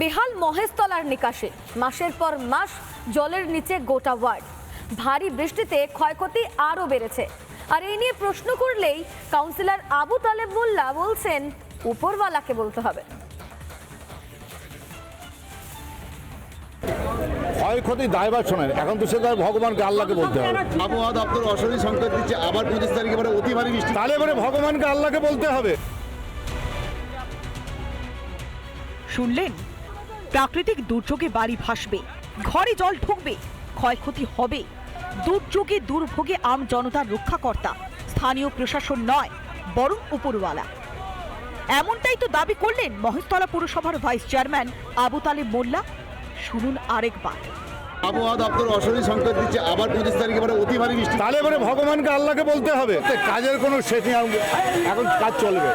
বেহাল মহেশতলার নিকাশে। মাসের পর মাস জলের নিচে গোটা ওয়ার্ড। ভারী বৃষ্টিতে ক্ষয়ক্ষতি আরও বেড়েছে। আর এই নিয়ে প্রশ্ন করলেই কাউন্সিলর আবু তালেব মোল্লা বলছেন উপরওয়ালাকে বলতে হবে। ক্ষয়ক্ষতি দায়ভার শোনেন। এখন তো সেটা ভগবানকে আল্লাহকে বলতে হবে। আবহাওয়া দপ্তর অশনি সংকেত দিচ্ছে আবার পঁচিশ তারিখে এবারে অতি ভারী বৃষ্টি। তাহলে এবারে ভগবানকে আল্লাহকে বলতে হবে। শুনলেন? প্রাকৃতিক দুর্যোগে বাড়ি ভাসবে ঘরে জল ঢুকবে ক্ষয়ক্ষতি হবে। দুর্যোগে দুর্ভোগে আম জনতার রক্ষাকর্তা স্থানীয় প্রশাসন নয় বরং উপরওয়ালা। এমনটাই তো দাবি করলেন মহেশতলা পুরসভার ভাইস চেয়ারম্যান আবু তালেব মোল্লা। শুনুন আরেকবার। আবহাওয়া দপ্তর অশনি সংকেত দিচ্ছে আবার পঁচিশ তারিখে এবারে অতি ভারী বৃষ্টি। তাহলে এবারে ভগবানকে আল্লাহকে বলতে হবে কাজের কোনো শেষ নেই এখন কাজ চলবে।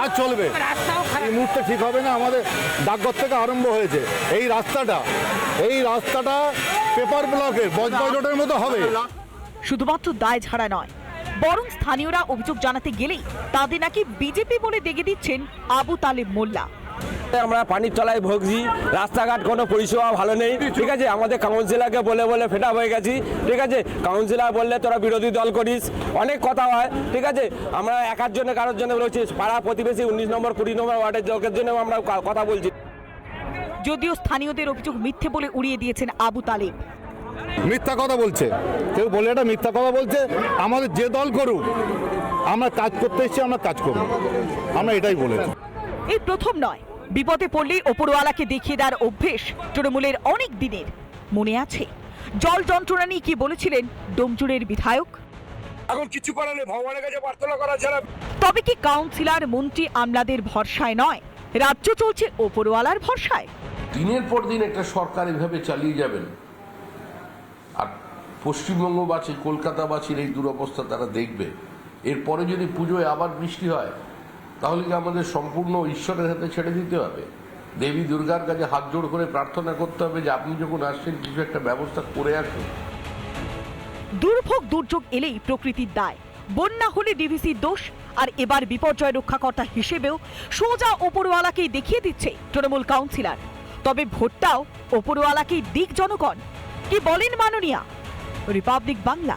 কাজ চলবে। এই মুহূর্তে ঠিক হবে না আমাদের ডাকঘর থেকে আরম্ভ হয়েছে। এই রাস্তাটা এই রাস্তাটা পেপার ব্লকের বজবজটের মতো হবে। শুধুমাত্র দায় ছাড়া নয় বরং স্থানীয়রা অভিযোগ জানাতে গেলেই তাদের নাকি বিজেপি বলে দেখে দিচ্ছেন আবু তালেব মোল্লা। আমরা পানির তলায় ভুগছি রাস্তাঘাট কোনো পরিষেবা ভালো নেই। ঠিক আছে আমাদের কাউন্সিলরকে বলে বলে ফেটা হয়ে গেছি। ঠিক আছে কাউন্সিলার বললে তোরা বিরোধী দল করিস। অনেক কথা হয় ঠিক আছে। আমরা একার জন্য কারোর জন্য বলছি পাড়া প্রতিবেশী উনিশ নম্বর কুড়ি নম্বর ওয়ার্ডের লোকের জন্য আমরা কথা বলছি। যদিও স্থানীয়দের অভিযোগ মিথ্যে বলে উড়িয়ে দিয়েছেন আবু তালেব। মিথ্যা কথা বলছে। কেউ বলে এটা মিথ্যা কথা বলছে। আমাদের যে দল করুক আমরা কাজ করতে এসেছি আমরা কাজ করব। আমরা এটাই বলেছি। এই প্রথম নয় বিপদে পড়লেই ওপরওয়ালাকে দেখিয়ে দেওয়ার অভ্যেস তৃণমূলের অনেক দিনের। মনে আছে? জল যন্ত্রণা নিয়ে কি বলেছিলেন ডোমজুড়ের বিধায়ক? এখন কিছু করার নেই ভগবানের কাছে প্রার্থনা করা ছাড়া তবে কি কাউন্সিলর মন্ত্রী আমলাদের ভরসায় নয়? রাজ্য চলছে ওপরওয়ালার ভরসায়। দিনের পর দিন একটা সরকার এভাবে চালিয়ে যাবেন। আর পশ্চিমবঙ্গবাসী কলকাতাবাসীর এই দুরবস্থা তারা দেখবে। এরপরে যদি পুজোয় আবার বৃষ্টি হয় তাহলে কি আমাদের সম্পূর্ণ ঈশ্বরের হাতে ছেড়ে দিতে হবে? দেবী দুর্গার কাছে হাত জোড় করে প্রার্থনা করতে হবে যে আপনি যখন আসছেন, কিছু একটা ব্যবস্থা করে আসুন। দুর্ভোগ দুর্যোগ এলেই প্রকৃতির দায়। বন্যা হলে ডিভিসির দোষ, আর এবার বিপর্যয় রক্ষাকর্তা হিসেবেও সোজা ওপরওয়ালাকেই দেখিয়ে দিচ্ছে তৃণমূল কাউন্সিলর। তবে ভোটটাও ওপরওয়ালাকেই দিক জনগণ কি বলেন মাননীয়া? রিপাবলিক বাংলা।